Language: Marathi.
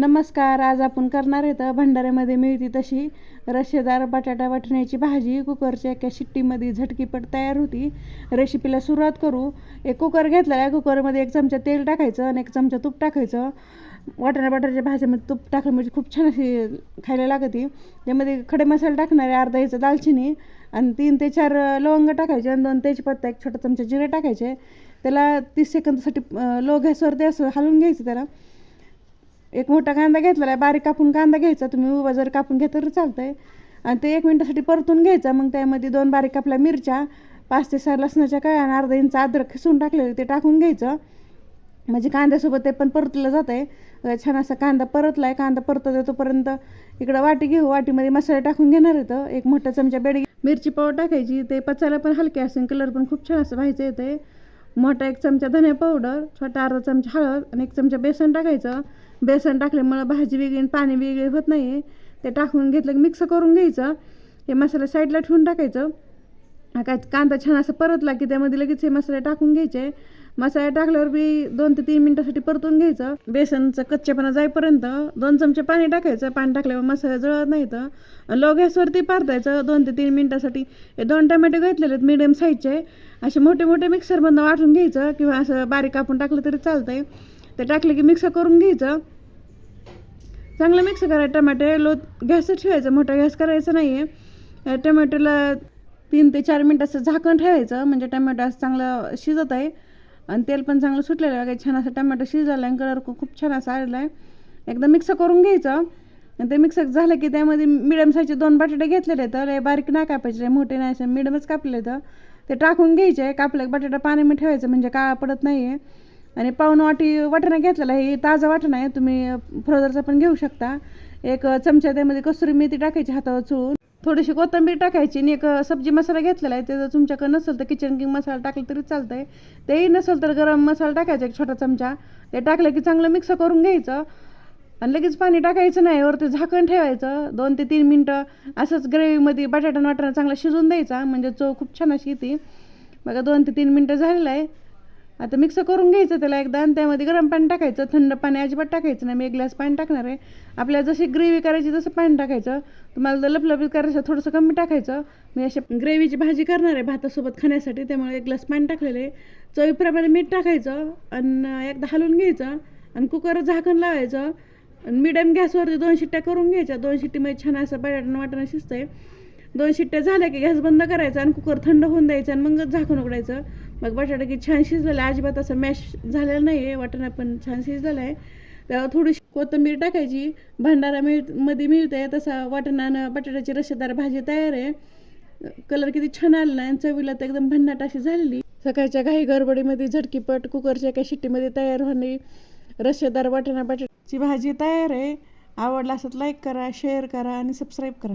नमस्कार आज आपण करणार आहे तर भंडाऱ्यामध्ये मिळती तशी रशेदार बटाटा वाटण्याची भाजी. कुकरच्या एका शिट्टीमध्ये झटकीपट तयार होती. रेसिपीला सुरुवात करू. एक कुकर घेतला आहे. कुकरमध्ये एक चमचा तेल टाकायचं आणि एक चमचा तूप टाकायचं. वाटाणा बटाट्याच्या भाजीमध्ये तूप टाकलं म्हणजे खूप छान अशी खायला लागते. त्यामध्ये खडे मसाले टाकणार आहे अर्धा याचं दालचिनी आणि तीन ते चार लवंग टाकायचे आणि दोन तेजपत्ता एक छोटा चमचा जिरे टाकायचे. त्याला तीस सेकंदासाठी लो गॅसवरती असं हलवून घ्यायचं त्याला. एक मोठा कांदा घेतलेला आहे बारीक कापून कांदा घ्यायचा तुम्ही उभा जर कापून घेतलं तर चालतं आहे आणि ते एक मिनटासाठी परतून घ्यायचा मग त्यामध्ये दोन बारीक कापल्या मिरच्या पाच ते सहा लसणाच्या काय आणि अर्धा इंच अद्रक खिसून टाकलेलं ते टाकून घ्यायचं. म्हणजे कांद्यासोबत ते पण परतलं जात आहे छान असा कांदा परतला आहे कांदा परतत तोपर्यंत इकडं वाटी घेऊ वाटीमध्ये मसाले टाकून घेणार येतं एक मोठा चमचा बेडगी मिरची पाव टाकायची ते पचायला पण हलके असेल कलर पण खूप छान असं व्हायचं येते मोठा एक चमचा धने पावडर छोटा अर्धा चमचा हळद आणि एक चमचा बेसन टाकायचं. बेसन टाकल्यामुळं भाजी वेगळी आणि पाणी वेगळी होत नाही ते टाकून घेतलं की मिक्स करून घ्यायचं. हे मसाला साईडला ठेवून टाकायचं. काय कांदा छान असं परतला की त्यामध्ये लगेच हे मसाले टाकून घ्यायचे. मसाले टाकल्यावर बी दोन ते तीन मिनटासाठी परतून घ्यायचं. बेसनचं कच्चेपणा जाईपर्यंत दोन चमचे पाणी टाकायचं. पाणी टाकल्यावर मसाला जळत नाही तर लो गॅसवरती परतायचं. दोन ते तीन मिनटासाठी. हे दोन टमॅटो घेतलेले आहेत मिडियम साईजचे असे मोठे मोठे मिक्सरमधनं वाटून घ्यायचं किंवा असं बारीक कापून टाकलं तरी चालतंय. ते टाकले की मिक्सर करून घ्यायचं. चांगलं मिक्स करायचं. टमाटे लो गॅसच ठेवायचं. मोठा गॅस करायचा नाही आहे टमॅटोला तीन ते चार मिनटाचं झाकण ठेवायचं म्हणजे टमॅटो असं चांगलं शिजत आहे. आणि तेल पण चांगलं सुटलेलं आहे. छान असं टमॅटो शिजलेला आहे कलर खूप छान असा आलेला आहे. एकदम मिक्स करून घ्यायचं. आणि ते मिक्स झालं की त्यामध्ये मिडियम साईजचे दोन बटाटे घेतलेले आहेत. लय बारीक नाही कापायचे मोठे नाही असे मिडियमच कापले तर ते टाकून घ्यायचे. कापले बटाटा पाणी मी ठेवायचं म्हणजे काळा पडत नाही आहे आणि पाऊन वाटी वाटणं घेतलेला आहे. ताजा वाटणं आहे. तुम्ही फ्रोझरचा पण घेऊ शकता. एक चमचा त्यामध्ये कसुरी मेथी टाकायची हातावर चुळून. थोडीशी कोथिंबीर टाकायची आणि एक सब्जी मसाला घेतलेला आहे. ते जर तुमच्याकडे नसेल तर किचन किंग मसाला टाकला तरी चालतं आहे तेही नसेल तर गरम मसाला टाकायचा एक छोटा चमचा. ते टाकलं की चांगलं मिक्स करून घ्यायचं. आणि लगेच पाणी टाकायचं नाही वरती झाकण ठेवायचं. दोन ते तीन मिनटं असंच ग्रेव्हीमध्ये बटाटा वाटाणा चांगला शिजून द्यायचा. म्हणजे चव खूप छान अशी येते. बघा दोन ते तीन मिनटं झालेलं आहे. आता मिक्स करून घ्यायचं त्याला एकदा आणि त्यामध्ये गरम पाणी टाकायचं. थंड पाणी अजिबात टाकायचं नाही. मी एक ग्लास पाणी टाकणार आहे. आपल्याला जशी ग्रेव्ही करायची तसं पाणी टाकायचं. तुम्हाला जर लपलपीत करायचं थोडंसं कमी टाकायचं. मी अशा ग्रेव्हीची भाजी करणार आहे भातासोबत खाण्यासाठी. त्यामुळे एक ग्लास पाणी टाकलेलं आहे. चवीप्रमाणे मीठ टाकायचं आणि एकदा हलवून घ्यायचं आणि कुकर झाकण लावायचं. आणि मिडियम गॅसवरती दोन शिट्ट्या करून घ्यायच्या. दोन शिट्टीमध्ये छान असं बटाटा वाटणं आहे दोन शिट्ट्या झाल्या की गॅस बंद करायचा आणि कुकर थंड होऊन द्यायचं आणि मग झाकून उघडायचं. मग बटाटा की छान शिजलेला अजिबात असं मॅश झालेलं नाही आहे वाटाणा पण छान शिजलेला आहे. त्यावर थोडीशी कोथिंबीर टाकायची. भंडारा मिळमध्ये मिळते तसा वाटाणानं बटाट्याची रशेदार भाजी तयार आहे. कलर किती छान आलेला आणि चवीला तर एकदम भन्नाट अशी झालेली. सकाळच्या घाई गडबडीमध्ये झटकीपट कुकरच्या एका शिट्टीमध्ये तयार होणे. रशेदार वाटाणा बटाट्याची भाजी तयार आहे. आवडला असत लाईक करा शेअर करा आणि सबस्क्राईब करा.